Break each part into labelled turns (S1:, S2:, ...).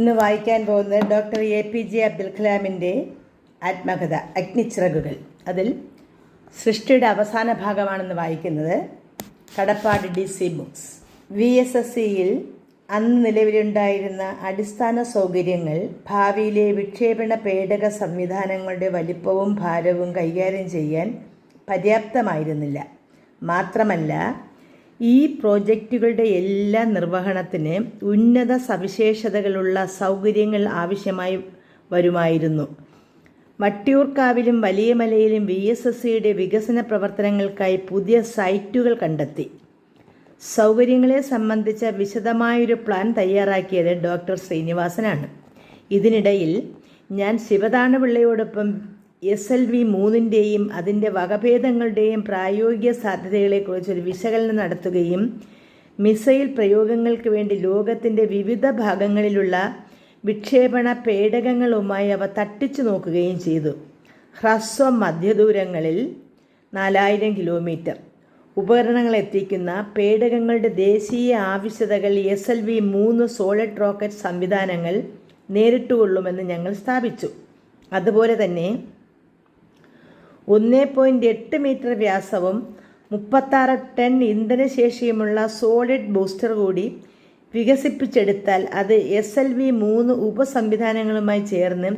S1: ഇന്ന് വായിക്കാൻ പോകുന്നത് doctor A P J Abdul കലാമിന്റെ ആത്മകഥ അഗ്നിച്ചിറകുകൾ. അതിൽ സൃഷ്ടിയുടെ അവസാന ഭാഗമാണെന്ന് വായിക്കുന്നത് കടപ്പാട് D C books. V S S സിയിൽ അന്ന് നിലവിലുണ്ടായിരുന്ന അടിസ്ഥാന സൗകര്യങ്ങൾ ഭാവിയിലെ വിക്ഷേപണ പേടക സംവിധാനങ്ങളുടെ വലിപ്പവും ഭാരവും കൈകാര്യം ചെയ്യാൻ പര്യാപ്തമായിരുന്നില്ല. മാത്രമല്ല ഈ പ്രോജക്റ്റുകളുടെ എല്ലാ നിർവഹണത്തിന് ഉന്നത സവിശേഷതകളുള്ള സൗകര്യങ്ങൾ ആവശ്യമായി വരുമായിരുന്നു. വട്ടിയൂർക്കാവിലും വലിയ മലയിലും വി എസ് എസ് സിയുടെ വികസന പ്രവർത്തനങ്ങൾക്കായി പുതിയ സൈറ്റുകൾ കണ്ടെത്തി. സൗകര്യങ്ങളെ സംബന്ധിച്ച വിശദമായൊരു പ്ലാൻ തയ്യാറാക്കിയത് ഡോക്ടർ ശ്രീനിവാസനാണ്. ഇതിനിടയിൽ ഞാൻ ശിവദാനപിള്ളയോടൊപ്പം എസ് എൽ വി മൂന്നിന്റെയും അതിന്റെ വകഭേദങ്ങളുടെയും പ്രായോഗിക സാധ്യതകളെക്കുറിച്ചൊരു വിശകലനം നടത്തുകയും മിസൈൽ പ്രയോഗങ്ങൾക്ക് വേണ്ടി ലോകത്തിന്റെ വിവിധ ഭാഗങ്ങളിലുള്ള വിക്ഷേപണ പേടകങ്ങളുമായി അവ തട്ടിച്ചു നോക്കുകയും ചെയ്തു. ഹ്രസ്വ മധ്യദൂരങ്ങളിൽ നാലായിരം കിലോമീറ്റർ. ഉപകരണങ്ങൾ എത്തിക്കുന്ന പേടകങ്ങളുടെ ദേശീയ ആവശ്യകതകൾ എസ് എൽ വി മൂന്ന് സോളിഡ് റോക്കറ്റ് സംവിധാനങ്ങൾ നേരിട്ടുകൊള്ളുമെന്ന് ഞങ്ങൾ സ്ഥാപിച്ചു. അതുപോലെ തന്നെ ഒന്ന് പോയിന്റ് എട്ട് മീറ്റർ വ്യാസവും മുപ്പത്താറ് ടൺ ഇന്ധനശേഷിയുമുള്ള സോളിഡ് ബൂസ്റ്റർ കൂടി വികസിപ്പിച്ചെടുത്താൽ അത് എസ് എൽ വി മൂന്ന് ഉപസംവിധാനങ്ങളുമായി ചേർന്ന്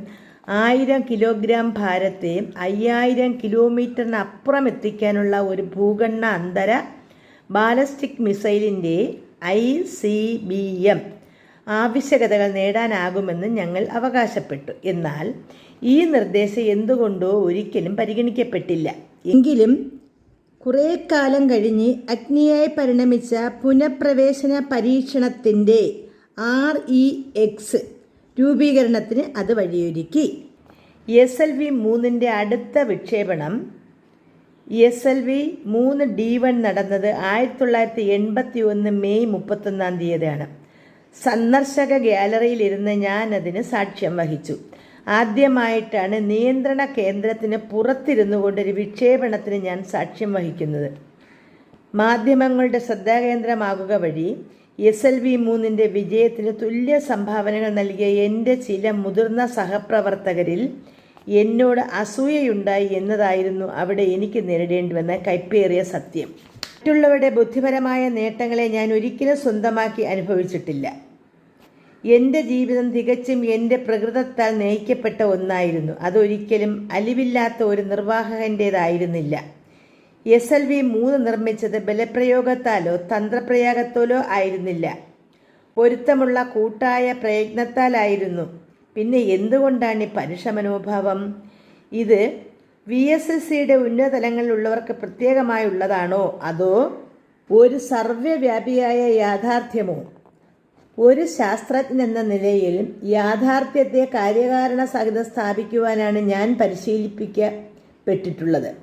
S1: ആയിരം കിലോഗ്രാം ഭാരത്തെ അയ്യായിരം കിലോമീറ്ററിന് അപ്പുറം എത്തിക്കാനുള്ള ഒരു ഭൂഖണ്ഡ അന്തര ബാലസ്റ്റിക് മിസൈലിന്റെ ഐ സി ബി എം ആവശ്യകതകൾ നേടാനാകുമെന്ന് ഞങ്ങൾ അവകാശപ്പെട്ടു. എന്നാൽ ഈ നിർദ്ദേശം എന്തുകൊണ്ടോ ഒരിക്കലും പരിഗണിക്കപ്പെട്ടില്ല. എങ്കിലും കുറേ കാലം കഴിഞ്ഞ് അഗ്നിയായി പരിണമിച്ച പുനഃപ്രവേശന പരീക്ഷണത്തിന്റെ ആർ ഇ എക്സ് രൂപീകരണത്തിന് അത് വഴിയൊരുക്കി. എസ് എൽ വി മൂന്നിന്റെ അടുത്ത വിക്ഷേപണം. എസ് എൽ വി മൂന്ന് ഡി വൺ നടന്നത് ആയിരത്തി തൊള്ളായിരത്തി എൺപത്തി ഒന്ന് മെയ് മുപ്പത്തൊന്നാം തീയതിയാണ്. സന്ദർശക ഗ്യാലറിയിലിരുന്ന് ഞാൻ അതിന് സാക്ഷ്യം വഹിച്ചു. ആദ്യമായിട്ടാണ് നിയന്ത്രണ കേന്ദ്രത്തിന് പുറത്തിരുന്നു കൊണ്ടൊരു വിക്ഷേപണത്തിന് ഞാൻ സാക്ഷ്യം വഹിക്കുന്നത്. മാധ്യമങ്ങളുടെ ശ്രദ്ധാകേന്ദ്രമാകുക വഴി എസ് എൽ വി മൂന്നിന്റെ വിജയത്തിന് തുല്യ സംഭാവനകൾ നൽകിയ എന്റെ ചില മുതിർന്ന സഹപ്രവർത്തകരിൽ എന്നോട് അസൂയയുണ്ടായി എന്നതായിരുന്നു അവിടെ എനിക്ക് നേരിടേണ്ടി വന്ന കൈപ്പേറിയ സത്യം. മറ്റുള്ളവരുടെ ബുദ്ധിപരമായ നേട്ടങ്ങളെ ഞാൻ ഒരിക്കലും സ്വന്തമാക്കി അനുഭവിച്ചിട്ടില്ല. എന്റെ ജീവിതം തികച്ചും എന്റെ പ്രകൃതത്താൽ നയിക്കപ്പെട്ട ഒന്നായിരുന്നു. അതൊരിക്കലും അലിവില്ലാത്ത ഒരു നിർവാഹകന്റേതായിരുന്നില്ല എസ് എൽ വി മൂന്ന് നിർമ്മിച്ചത് ബലപ്രയോഗത്താലോ തന്ത്രപ്രയോഗത്താലോ ആയിരുന്നില്ല. പൊരുത്തമുള്ള കൂട്ടായ പ്രയത്നത്താലായിരുന്നു. പിന്നെ എന്തുകൊണ്ടാണ് ഈ പരുഷ മനോഭാവം ഇത് വി എസ് എസ് സിയുടെ ഉന്നതലങ്ങളിലുള്ളവർക്ക് പ്രത്യേകമായുള്ളതാണോ? അതോ ഒരു സർവവ്യാപിയായ യാഥാർത്ഥ്യമോ? ഒരു ശാസ്ത്രജ്ഞൻ എന്ന നിലയിൽ യാഥാർത്ഥ്യത്തെ കാര്യകാരണ സഹിതം സ്ഥാപിക്കുവാനാണ് ഞാൻ പരിശീലിപ്പിക്കപ്പെട്ടിട്ടുള്ളത്.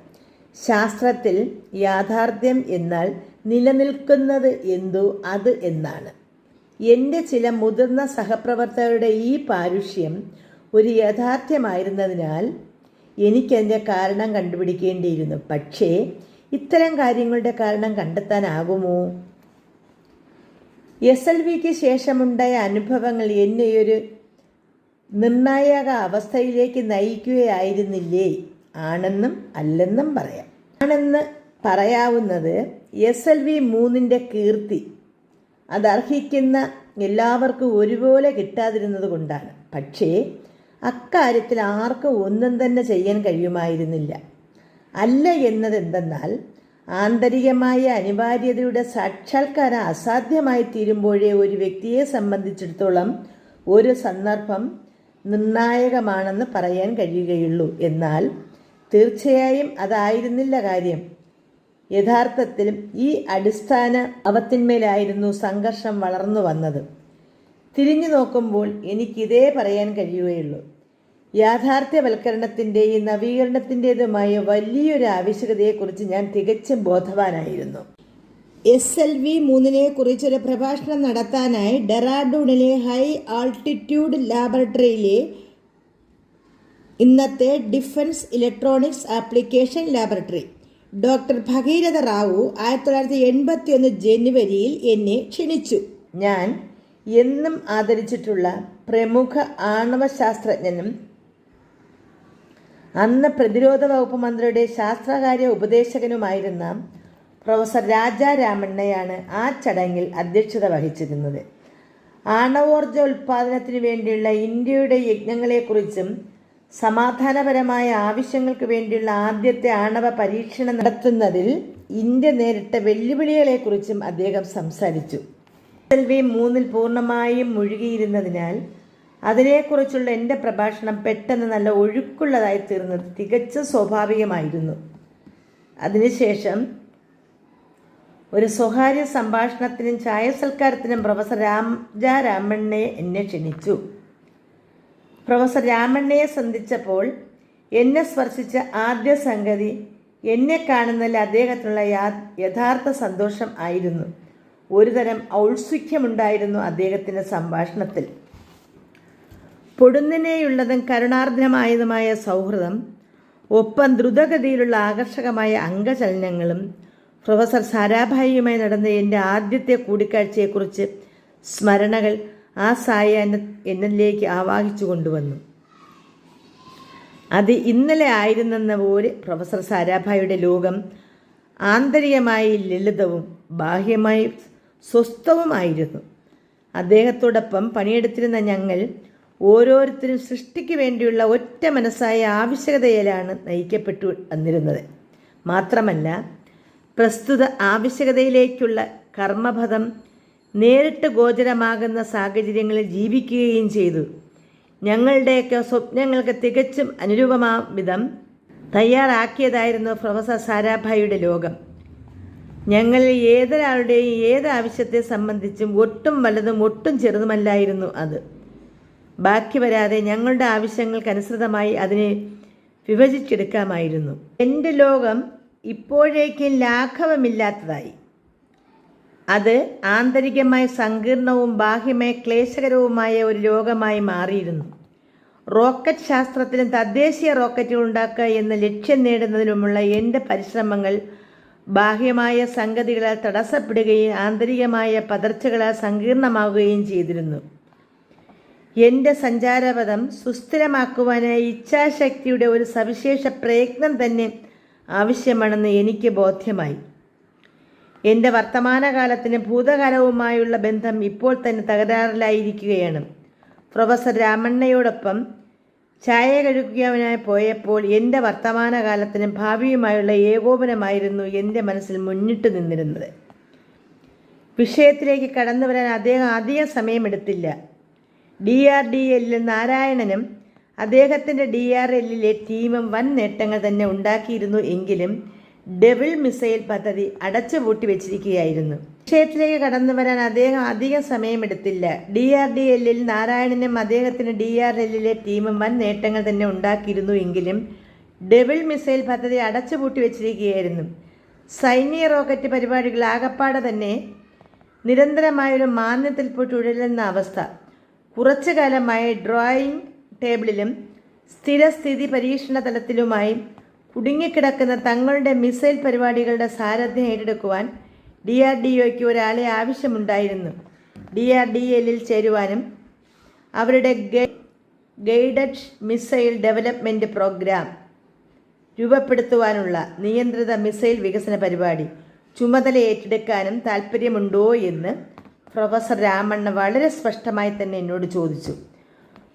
S1: ശാസ്ത്രത്തിൽ യാഥാർത്ഥ്യം എന്നാൽ നിലനിൽക്കുന്നത് എന്തോ അത് എന്നാണ്. എന്റെ ചില മുതിർന്ന സഹപ്രവർത്തകരുടെ ഈ പാരുഷ്യം ഒരു യാഥാർത്ഥ്യമായിരുന്നതിനാൽ എനിക്കതിന്റെ കാരണം കണ്ടുപിടിക്കേണ്ടിയിരുന്നു? പക്ഷേ ഇത്തരം കാര്യങ്ങളുടെ കാരണം കണ്ടെത്താനാകുമോ? എസ് എൽ വിക്ക് ശേഷമുണ്ടായ അനുഭവങ്ങൾ എന്നെ ഒരു നിർണായക അവസ്ഥയിലേക്ക് നയിക്കുകയായിരുന്നില്ലേ? ആണെന്നും അല്ലെന്നും പറയാം. ആണെന്ന് പറയാവുന്നത് എസ് എൽ വി മൂന്നിന്റെ കീർത്തി. അതർഹിക്കുന്ന എല്ലാവർക്കും ഒരുപോലെ കിട്ടാതിരുന്നത് കൊണ്ടാണ്. പക്ഷേ അക്കാര്യത്തിൽ ആർക്കും ഒന്നും തന്നെ ചെയ്യാൻ കഴിയുമായിരുന്നില്ല. അല്ല എന്നത് എന്തെന്നാൽ ആന്തരികമായ അനിവാര്യതയുടെ സാക്ഷാത്കാരം അസാധ്യമായി തീരുമ്പോഴേ ഒരു വ്യക്തിയെ സംബന്ധിച്ചിടത്തോളം ഒരു സന്ദർഭം നിർണായകമാണെന്ന് പറയാൻ കഴിയുകയുള്ളൂ. എന്നാൽ തീർച്ചയായും അതായിരുന്നില്ല കാര്യം. യഥാർത്ഥത്തിലും ഈ അടിസ്ഥാന അവത്തിന്മേലായിരുന്നു സംഘർഷം വളർന്നു വന്നത്. തിരിഞ്ഞു നോക്കുമ്പോൾ എനിക്കിതേ പറയാൻ കഴിയുകയുള്ളൂ. യാഥാർത്ഥ്യവൽക്കരണത്തിന്റെയും നവീകരണത്തിന്റെതുമായ വലിയൊരു ആവശ്യകതയെക്കുറിച്ച് ഞാൻ തികച്ചും ബോധവാനായിരുന്നു. എസ് എൽ വി മൂന്നിനെ കുറിച്ചൊരു പ്രഭാഷണം നടത്താനായി ഡെറാഡൂണിലെ ഹൈ ആൾട്ടിറ്റ്യൂഡ് ലാബറട്ടറിയിലെ ഇന്നത്തെ defence electronics application laboratory. Doctor Bhagiratha Rao ആയിരത്തി തൊള്ളായിരത്തി എൺപത്തി ഒന്ന് ജനുവരിയിൽ എന്നെ ക്ഷണിച്ചു. ഞാൻ എന്നും ആദരിച്ചിട്ടുള്ള പ്രമുഖ ആണവ ശാസ്ത്രജ്ഞനും അന്ന് പ്രതിരോധ വകുപ്പ് മന്ത്രിയുടെ ശാസ്ത്രകാര്യ ഉപദേശകനുമായിരുന്ന പ്രൊഫസർ രാജാ രാമണ്ണയാണ് ആ ചടങ്ങിൽ അധ്യക്ഷത വഹിച്ചിരുന്നത്. ആണവോർജ ഉൽപ്പാദനത്തിന് വേണ്ടിയുള്ള ഇന്ത്യയുടെ യജ്ഞങ്ങളെക്കുറിച്ചും സമാധാനപരമായ ആവശ്യങ്ങൾക്ക് വേണ്ടിയുള്ള ആദ്യത്തെ ആണവ പരീക്ഷണം നടത്തുന്നതിൽ ഇന്ത്യ നേരിട്ട വെല്ലുവിളികളെക്കുറിച്ചും അദ്ദേഹം സംസാരിച്ചു. മൂന്നിൽ പൂർണമായും മുഴുകിയിരുന്നതിനാൽ അതിനെക്കുറിച്ചുള്ള എന്റെ പ്രഭാഷണം പെട്ടെന്ന് നല്ല ഒഴുക്കുള്ളതായി തീർന്നത് തികച്ചും സ്വാഭാവികമായിരുന്നു. അതിനുശേഷം ഒരു സ്വകാര്യ സംഭാഷണത്തിനും ചായ സൽക്കാരത്തിനും പ്രൊഫസർ രാജാ രാമണ്ണയെ എന്നെ ക്ഷണിച്ചു. പ്രൊഫസർ രാമണ്ണയെ സന്ധിച്ചപ്പോൾ എന്നെ സ്പർശിച്ച ആദ്യ സംഗതി എന്നെ കാണുന്നതിൽ അദ്ദേഹത്തിനുള്ള യഥാർത്ഥ സന്തോഷം ആയിരുന്നു. ഒരുതരം ഔത്സുഖ്യമുണ്ടായിരുന്നു അദ്ദേഹത്തിന്റെ സംഭാഷണത്തിൽ. പൊടുന്നനെയുള്ളതും കരുണാർദ്രമായതുമായ സൗഹൃദം ഒപ്പം ദ്രുതഗതിയിലുള്ള ആകർഷകമായ അംഗചലനങ്ങളും പ്രൊഫസർ സാരാഭായിയുമായി നടന്ന എന്റെ ആദ്യത്തെ കൂടിക്കാഴ്ചയെക്കുറിച്ച് സ്മരണകൾ ആ സായ എന്നെ എന്നിലേക്ക് ആവാഹിച്ചു കൊണ്ടുവന്നു. അത് ഇന്നലെ ആയിരുന്നെന്ന പോലെ പ്രൊഫസർ സാരാഭായിയുടെ ലോകം ആന്തരികമായി ലളിതവും ബാഹ്യമായി സ്വസ്ഥവുമായിരുന്നു. അദ്ദേഹത്തോടൊപ്പം പണിയെടുത്തിരുന്ന ഞങ്ങൾ ഓരോരുത്തരും സൃഷ്ടിക്ക് വേണ്ടിയുള്ള ഒറ്റ മനസ്സായ ആവശ്യകതയിലാണ് നയിക്കപ്പെട്ടു വന്നിരുന്നത്. മാത്രമല്ല പ്രസ്തുത ആവശ്യകതയിലേക്കുള്ള കർമ്മപഥം നേരിട്ട് ഗോചരമാകുന്ന സാഹചര്യങ്ങളിൽ ജീവിക്കുകയും ചെയ്തു. ഞങ്ങളുടെയൊക്കെ സ്വപ്നങ്ങൾക്ക് തികച്ചും അനുരൂപമാ വിധം തയ്യാറാക്കിയതായിരുന്നു പ്രൊഫസർ സാരാഭായിയുടെ ലോകം. ഞങ്ങളിൽ ഏതൊരാളുടെയും ഏത് ആവശ്യത്തെ സംബന്ധിച്ചും ഒട്ടും വലുതും ഒട്ടും ചെറുതുമല്ലായിരുന്നു അത്. ബാക്കി വരാതെ ഞങ്ങളുടെ ആവശ്യങ്ങൾക്കനുസൃതമായി അതിനെ വിഭജിച്ചെടുക്കാമായിരുന്നു. എന്റെ ലോകം ഇപ്പോഴേക്കും ലാഘവമില്ലാത്തതായി. അത് ആന്തരികമായി സങ്കീർണവും ബാഹ്യമായി ക്ലേശകരവുമായ ഒരു ലോകമായി മാറിയിരുന്നു. റോക്കറ്റ് ശാസ്ത്രത്തിലും തദ്ദേശീയ റോക്കറ്റുകൾ ഉണ്ടാക്കുക എന്ന ലക്ഷ്യം നേടുന്നതിനുമുള്ള എന്റെ പരിശ്രമങ്ങൾ ബാഹ്യമായ സംഗതികളാൽ തടസ്സപ്പെടുകയും ആന്തരികമായ പതർച്ചകളാൽ സങ്കീർണമാവുകയും ചെയ്തിരുന്നു. എന്റെ സഞ്ചാരപഥം സുസ്ഥിരമാക്കുവാനായി ഇച്ഛാശക്തിയുടെ ഒരു സവിശേഷ പ്രയത്നം തന്നെ ആവശ്യമാണെന്ന് എനിക്ക് ബോധ്യമായി. എന്റെ വർത്തമാനകാലത്തിന് ഭൂതകാലവുമായുള്ള ബന്ധം ഇപ്പോൾ തന്നെ തകരാറിലായിരിക്കുകയാണ്. പ്രൊഫസർ രാമണ്ണയോടൊപ്പം ചായ കഴിക്കുവാനായി പോയപ്പോൾ എന്റെ വർത്തമാനകാലത്തിനും ഭാവിയുമായുള്ള ഏകോപനമായിരുന്നു എന്റെ മനസ്സിൽ മുന്നിട്ട് നിന്നിരുന്നത്. വിഷയത്തിലേക്ക് കടന്നു വരാൻ അദ്ദേഹം അധികം സമയമെടുത്തില്ല. ഡി ആർ ഡി എല്ലിൽ നാരായണനും അദ്ദേഹത്തിന്റെ ഡി ആർ എല്ലിലെ ടീമും വൻ നേട്ടങ്ങൾ തന്നെ ഉണ്ടാക്കിയിരുന്നു എങ്കിലും ഡെവിൾ മിസൈൽ പദ്ധതി അടച്ചുപൂട്ടി വെച്ചിരിക്കുകയായിരുന്നു. വിഷയത്തിലേക്ക് കടന്നു വരാൻ അദ്ദേഹം അധികം സമയമെടുത്തില്ല. ഡി ആർ ഡി എല്ലിൽ നാരായണനും അദ്ദേഹത്തിന് ഡി ആർ എല്ലിലെ ടീമും വൻ നേട്ടങ്ങൾ തന്നെ ഉണ്ടാക്കിയിരുന്നു എങ്കിലും ഡെവിൾ മിസൈൽ പദ്ധതി അടച്ചുപൂട്ടി വെച്ചിരിക്കുകയായിരുന്നു. സൈന്യ റോക്കറ്റ് പരിപാടികൾ ആകപ്പാടെ തന്നെ നിരന്തരമായൊരു മാന്യത്തിൽ പോയി ഉഴലുന്ന അവസ്ഥ. കുറച്ചു കാലമായി ഡ്രോയിങ് ടേബിളിലും സ്ഥിരസ്ഥിതി പരീക്ഷണ തലത്തിലുമായി കുടുങ്ങിക്കിടക്കുന്ന തങ്ങളുടെ മിസൈൽ പരിപാടികളുടെ സാരഥ്യം ഏറ്റെടുക്കുവാൻ ഡി ആർ ഡി ഒയ്ക്ക് ഒരാളെ ആവശ്യമുണ്ടായിരുന്നു. ഡി ആർ ഡി എല്ലിൽ ചേരുവാനും അവരുടെ ഗൈഡഡ് മിസൈൽ ഡെവലപ്മെന്റ് പ്രോഗ്രാം രൂപപ്പെടുത്തുവാനുള്ള നിയന്ത്രിത മിസൈൽ വികസന പരിപാടി ചുമതല ഏറ്റെടുക്കാനും താല്പര്യമുണ്ടോ എന്ന് പ്രൊഫസർ രാമണ്ണ വളരെ സ്പഷ്ടമായി തന്നെ എന്നോട് ചോദിച്ചു.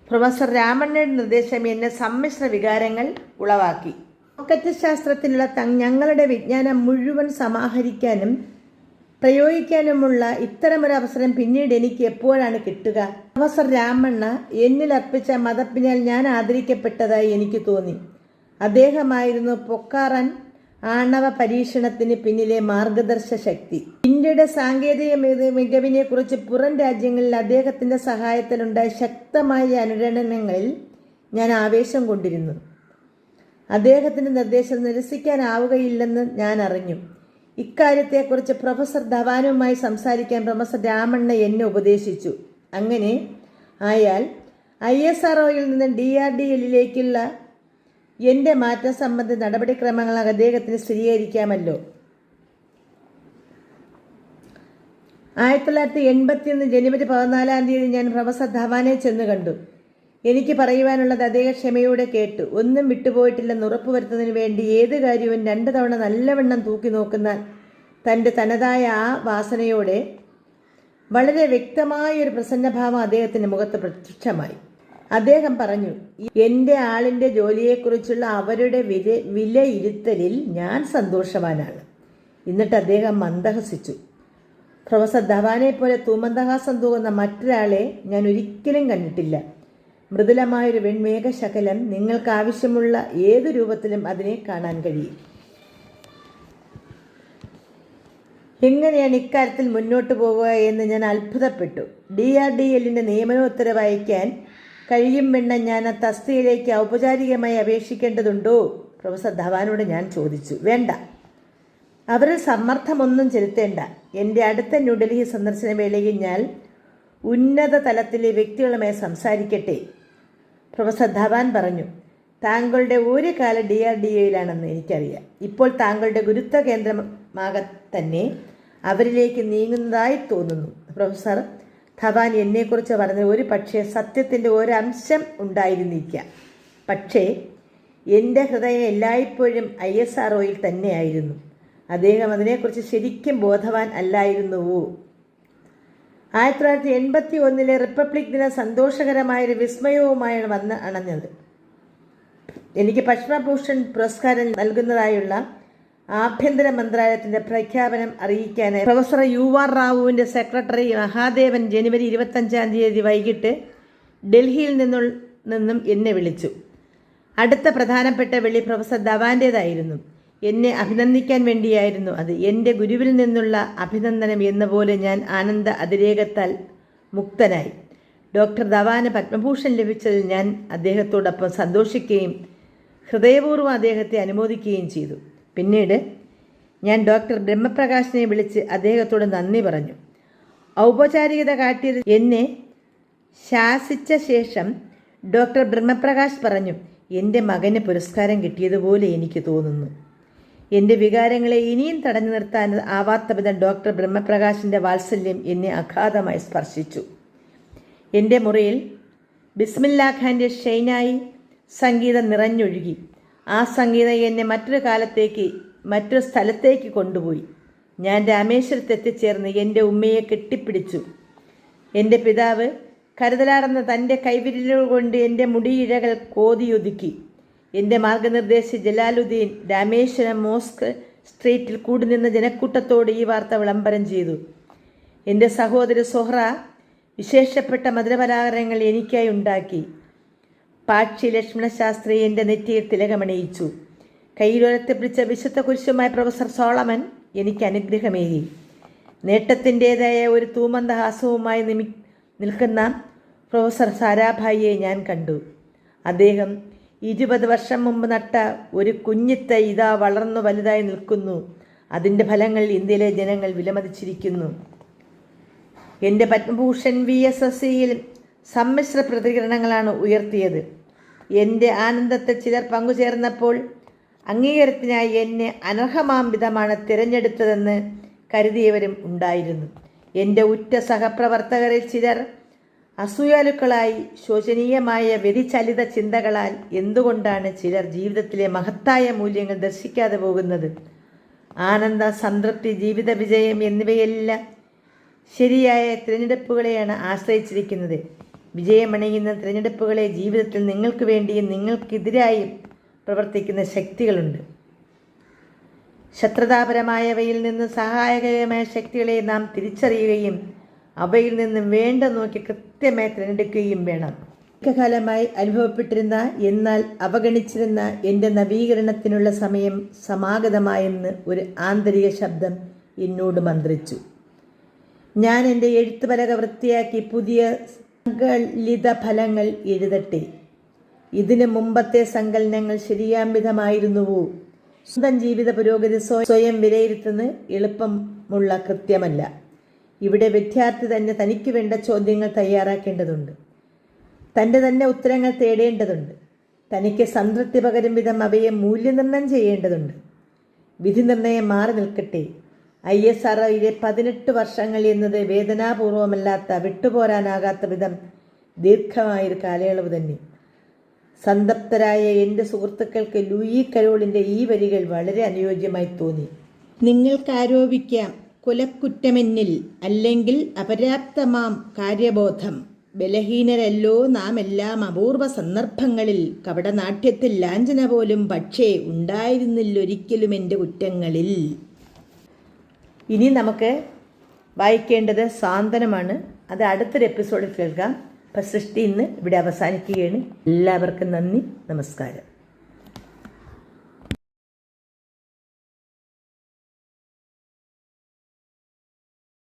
S1: പ്രൊഫസർ രാമണ്ണയുടെ നിർദ്ദേശം എന്നെ സമ്മിശ്ര വികാരങ്ങൾ ഉളവാക്കി. റോക്കറ്റ് ശാസ്ത്രത്തിലുള്ള ഞങ്ങളുടെ വിജ്ഞാനം മുഴുവൻ സമാഹരിക്കാനും പ്രയോഗിക്കാനുമുള്ള ഇത്തരമൊരു അവസരം പിന്നീട് എനിക്ക് എപ്പോഴാണ് കിട്ടുക? പ്രൊഫസർ രാമണ്ണ എന്നിൽ അർപ്പിച്ച മതപ്പിനാൽ ഞാൻ ആദരിക്കപ്പെട്ടതായി എനിക്ക് തോന്നി. അദ്ദേഹമായിരുന്നു പൊക്കാറൻ ആണവ പരീക്ഷണത്തിന് പിന്നിലെ മാർഗദർശ ശക്തി. ഇന്ത്യയുടെ സാങ്കേതിക മിക- മികവിനെ കുറിച്ച് പുറം രാജ്യങ്ങളിൽ അദ്ദേഹത്തിന്റെ സഹായത്തിലുണ്ടായ ശക്തമായ അനുരണനങ്ങളിൽ ഞാൻ ആവേശം കൊണ്ടിരുന്നു. അദ്ദേഹത്തിന്റെ നിർദ്ദേശം നിരസിക്കാനാവുകയില്ലെന്ന് ഞാൻ അറിഞ്ഞു. ഇക്കാര്യത്തെക്കുറിച്ച് പ്രൊഫസർ ധവാനുമായി സംസാരിക്കാൻ പ്രൊഫസർ രാമണ്ണ എന്നെ ഉപദേശിച്ചു. അങ്ങനെ ആയാൽ ഐ എസ് ആർ നിന്ന് ഡി ആർ ഡി എല്ലിലേക്കുള്ള എന്റെ മാറ്റം സംബന്ധിച്ച നടപടിക്രമങ്ങൾ അദ്ദേഹത്തിന് സ്ഥിരീകരിക്കാമല്ലോ. ആയിരത്തി തൊള്ളായിരത്തി എൺപത്തിയൊന്ന് ജനുവരി പതിനാലാം തീയതി ഞാൻ പ്രൊഫസർ ധവാനെ ചെന്ന് കണ്ടു. എനിക്ക് പറയുവാനുള്ളത് അദ്ദേഹം ക്ഷമയോടെ കേട്ടു. ഒന്നും വിട്ടുപോയിട്ടില്ലെന്ന് ഉറപ്പുവരുത്തുന്നതിന് വേണ്ടി ഏത് കാര്യവും രണ്ട് തവണ നല്ലവണ്ണം തൂക്കി നോക്കുന്ന തന്റെ തനതായ ആ വാസനയോടെ വളരെ വ്യക്തമായ ഒരു പ്രസന്നഭാവം അദ്ദേഹത്തിന്റെ മുഖത്ത് പ്രത്യക്ഷമായി. അദ്ദേഹം പറഞ്ഞു എന്റെ ആളിന്റെ ജോലിയെക്കുറിച്ചുള്ള അവരുടെ വില വിലയിരുത്തലിൽ ഞാൻ സന്തോഷവാനാണ്. എന്നിട്ട് അദ്ദേഹം മന്ദഹസിച്ചു. പ്രൊഫസർ ധവാനെ പോലെ തൂമന്ദഹാസം തൂകുന്ന മറ്റൊരാളെ ഞാൻ ഒരിക്കലും കണ്ടിട്ടില്ല. മൃദുലമായൊരു വെൺമേഘശകലം നിങ്ങൾക്ക് ആവശ്യമുള്ള ഏതു രൂപത്തിലും അതിനെ കാണാൻ കഴിയും. എങ്ങനെയാണ് ഇക്കാര്യത്തിൽ മുന്നോട്ട് പോവുക എന്ന് ഞാൻ അത്ഭുതപ്പെട്ടു. ഡി ആർ ഡി എല്ലിന്റെ നിയമനോത്തരവ് അയക്കാൻ കഴിയും വെണ്ണം ഞാൻ ആ തസ്തിയിലേക്ക് ഔപചാരികമായി അപേക്ഷിക്കേണ്ടതുണ്ടോ? പ്രൊഫസർ ധവാനോട് ഞാൻ ചോദിച്ചു. വേണ്ട. അവരിൽ സമ്മർദ്ദമൊന്നും ചെലുത്തേണ്ട. എന്റെ അടുത്ത ന്യൂഡൽഹി സന്ദർശന വേളയിൽ ഞാൻ ഉന്നത തലത്തിലെ വ്യക്തികളുമായി സംസാരിക്കട്ടെ? പ്രൊഫസർ ധവാൻ പറഞ്ഞു. താങ്കളുടെ ഒരു കാല ഡി ആർ ഡി എയിലാണെന്ന് എനിക്കറിയാം. ഇപ്പോൾ താങ്കളുടെ ഗുരുത്വ കേന്ദ്രമാകെ തന്നെ അവരിലേക്ക് നീങ്ങുന്നതായി തോന്നുന്നു. പ്രൊഫസർ ധവാൻ എന്നെക്കുറിച്ച് പറഞ്ഞത് ഒരു പക്ഷേ സത്യത്തിന്റെ ഒരംശം ഉണ്ടായിരുന്നിരിക്കാം. പക്ഷേ എന്റെ ഹൃദയം എല്ലായ്പ്പോഴും ഐ എസ് ആർ ഒയിൽ തന്നെയായിരുന്നു. അദ്ദേഹം അതിനെക്കുറിച്ച് ശരിക്കും ബോധവാൻ അല്ലായിരുന്നുവോ? ആയിരത്തി തൊള്ളായിരത്തി എൺപത്തി ഒന്നിലെ റിപ്പബ്ലിക് ദിന സന്തോഷകരമായൊരു വിസ്മയവുമായാണ് വന്ന് അണഞ്ഞത്. എനിക്ക് പത്മഭൂഷൺ പുരസ്കാരം നൽകുന്നതായുള്ള ആഭ്യന്തര മന്ത്രാലയത്തിന്റെ പ്രഖ്യാപനം അറിയിക്കാനായി പ്രൊഫസർ യു ആർ റാവുവിന്റെ സെക്രട്ടറി മഹാദേവൻ ജനുവരി ഇരുപത്തഞ്ചാം തീയതി വൈകിട്ട് ഡൽഹിയിൽ നിന്നുള്ള നിന്നും എന്നെ വിളിച്ചു. അടുത്ത പ്രധാനപ്പെട്ട വിളി പ്രൊഫസർ ധവാന്റേതായിരുന്നു. എന്നെ അഭിനന്ദിക്കാൻ വേണ്ടിയായിരുന്നു അത്. എന്റെ ഗുരുവിൽ നിന്നുള്ള അഭിനന്ദനം എന്ന പോലെ ഞാൻ ആനന്ദ അതിരേകത്താൽ മുക്തനായി. ഡോക്ടർ ധവാന് പത്മഭൂഷൺ ലഭിച്ചതിൽ ഞാൻ അദ്ദേഹത്തോടൊപ്പം സന്തോഷിക്കുകയും ഹൃദയപൂർവം അദ്ദേഹത്തെ അനുമോദിക്കുകയും ചെയ്തു. പിന്നീട് ഞാൻ ഡോക്ടർ ബ്രഹ്മപ്രകാശിനെ വിളിച്ച് അദ്ദേഹത്തോട് നന്ദി പറഞ്ഞു. ഔപചാരികത കാട്ടിയത് എന്നെ ശാസിച്ച ശേഷം ഡോക്ടർ ബ്രഹ്മപ്രകാശ് പറഞ്ഞു എന്റെ മകന് പുരസ്കാരം കിട്ടിയതുപോലെ എനിക്ക് തോന്നുന്നു. എന്റെ വികാരങ്ങളെ ഇനിയും തടഞ്ഞു നിർത്താൻ ആവാത്ത വിധം ഡോക്ടർ ബ്രഹ്മപ്രകാശിന്റെ വാത്സല്യം എന്നെ അഗാധമായി സ്പർശിച്ചു. എന്റെ മുറിയിൽ ബിസ്മില്ലാ ഖാന്റെ സംഗീതം നിറഞ്ഞൊഴുകി. ആ സംഗീതം എന്നെ മറ്റൊരു കാലത്തേക്ക് മറ്റൊരു സ്ഥലത്തേക്ക് കൊണ്ടുപോയി. ഞാൻ രാമേശ്വരത്ത് എത്തിച്ചേർന്ന് എന്റെ ഉമ്മയെ കെട്ടിപ്പിടിച്ചു. എന്റെ പിതാവ് കരുതലാർന്ന തന്റെ കൈവിരലുകൾ കൊണ്ട് എന്റെ മുടിയിഴകൾ കോതിയൊതുക്കി. എന്റെ മാർഗനിർദ്ദേശി ജലാലുദ്ദീൻ രാമേശ്വരം മോസ്ക് സ്ട്രീറ്റിൽ കൂടി നിന്ന ജനക്കൂട്ടത്തോട് ഈ വാർത്ത വിളംബരം ചെയ്തു. എന്റെ സഹോദരി സൊഹ്റ വിശേഷപ്പെട്ട മധുരപലഹാരങ്ങൾ എനിക്കായി ഉണ്ടാക്കി. പാക്ഷി ലക്ഷ്മണശാസ്ത്രി എന്റെ നെറ്റിയിൽ തിലകമണിയിച്ചു കയ്യിലൊരത്തെ പിടിച്ച വിശുദ്ധ കുരിശുമായ പ്രൊഫസർ സോളമൻ എനിക്ക് അനുഗ്രഹമേകി. നേട്ടത്തിന്റേതായ ഒരു തൂമന്ദഹാസവുമായി നിമി നിൽക്കുന്ന പ്രൊഫസർ സാരാഭായിയെ ഞാൻ കണ്ടു. അദ്ദേഹം ഇരുപത് വർഷം മുമ്പ് നട്ട ഒരു കുഞ്ഞിത്തൈ ഇതാ വളർന്നു വലുതായി നിൽക്കുന്നു. അതിന്റെ ഫലങ്ങൾ ഇന്ത്യയിലെ ജനങ്ങൾ വിലമതിച്ചിരിക്കുന്നു. എന്റെ പത്മഭൂഷൺ വി എസ് എസ് സിയിൽ സമ്മിശ്ര പ്രതികരണങ്ങളാണ് ഉയർത്തിയത്. എന്റെ ആനന്ദത്തെ ചിലർ പങ്കുചേർന്നപ്പോൾ അംഗീകാരത്തിനായി എന്നെ അനർഹമാംബിതമാണ് തിരഞ്ഞെടുത്തതെന്ന് കരുതിയവരും ഉണ്ടായിരുന്നു. എന്റെ ഉറ്റ സഹപ്രവർത്തകരിൽ ചിലർ അസൂയാലുക്കളായി ശോചനീയമായ വ്യതിചലിത ചിന്തകളാൽ എന്തുകൊണ്ടാണ് ചിലർ ജീവിതത്തിലെ മഹത്തായ മൂല്യങ്ങൾ ദർശിക്കാതെ പോകുന്നത്? ആനന്ദ സംതൃപ്തി ജീവിത വിജയം എന്നിവയെല്ലാം ശരിയായ തിരഞ്ഞെടുപ്പുകളെയാണ് ആശ്രയിച്ചിരിക്കുന്നത്. വിജയമണിയുന്ന തിരഞ്ഞെടുപ്പുകളെ ജീവിതത്തിൽ നിങ്ങൾക്ക് വേണ്ടിയും നിങ്ങൾക്കെതിരായും പ്രവർത്തിക്കുന്ന ശക്തികളുണ്ട്. ശത്രുതാപരമായവയിൽ നിന്ന് സഹായകരമായ ശക്തികളെ നാം തിരിച്ചറിയുകയും അവയിൽ നിന്നും വേണ്ട നോക്കി കൃത്യമായി തിരഞ്ഞെടുക്കുകയും വേണം. ദീർഘകാലമായി അനുഭവപ്പെട്ടിരുന്ന എന്നാൽ അവഗണിച്ചിരുന്ന എന്റെ നവീകരണത്തിനുള്ള സമയം സമാഗതമായെന്ന് ഒരു ആന്തരിക ശബ്ദം എന്നോട് മന്ത്രിച്ചു. ഞാൻ എന്റെ എഴുത്തുപലക വൃത്തിയാക്കി പുതിയ സങ്കലിത ഫലങ്ങൾ എഴുതട്ടെ. ഇതിന് മുമ്പത്തെ സങ്കലനങ്ങൾ ശരിയാം വിധമായിരുന്നുവോ സ്വന്തം ജീവിത പുരോഗതി സ്വ- സ്വയം വിലയിരുത്തുന്നത് എളുപ്പമുള്ള കൃത്യമല്ല. ഇവിടെ വിദ്യാർത്ഥി തന്നെ തനിക്ക് വേണ്ട ചോദ്യങ്ങൾ തയ്യാറാക്കേണ്ടതുണ്ട്. തന്റെ തന്നെ ഉത്തരങ്ങൾ തേടേണ്ടതുണ്ട്. തനിക്ക് സംതൃപ്തി പകരും വിധം അവയെ മൂല്യനിർണയം ചെയ്യേണ്ടതുണ്ട്. വിധി നിർണയം മാറി നിൽക്കട്ടെ. ഐ എസ് ആർ ഒയിലെ പതിനെട്ട് വർഷങ്ങൾ എന്നത് വേദനാപൂർവമല്ലാത്ത വിട്ടുപോരാനാകാത്ത വിധം ദീർഘമായൊരു കാലയളവ് തന്നെ. സന്തപ്തരായ എന്റെ സുഹൃത്തുക്കൾക്ക് ലൂയി കരോളിന്റെ ഈ വരികൾ വളരെ അനുയോജ്യമായി തോന്നി. നിങ്ങൾക്ക് ആരോപിക്കാം കുലക്കുറ്റമെന്നിൽ അല്ലെങ്കിൽ അപര്യാപ്തമാം കാര്യബോധം. ബലഹീനരല്ലോ നാം എല്ലാം അപൂർവ സന്ദർഭങ്ങളിൽ കപടനാട്യത്തിൽ ലാഞ്ചന പോലും പക്ഷേ ഉണ്ടായിരുന്നില്ലൊരിക്കലും എന്റെ കുറ്റങ്ങളിൽ. ഇനി നമുക്ക് വായിക്കേണ്ടത് സാന്ത്വനമാണ്. അത് അടുത്തൊരു എപ്പിസോഡിൽ കേൾക്കാം. അപ്പം സൃഷ്ടി ഇന്ന് ഇവിടെ അവസാനിക്കുകയാണ്. എല്ലാവർക്കും നന്ദി. നമസ്കാരം.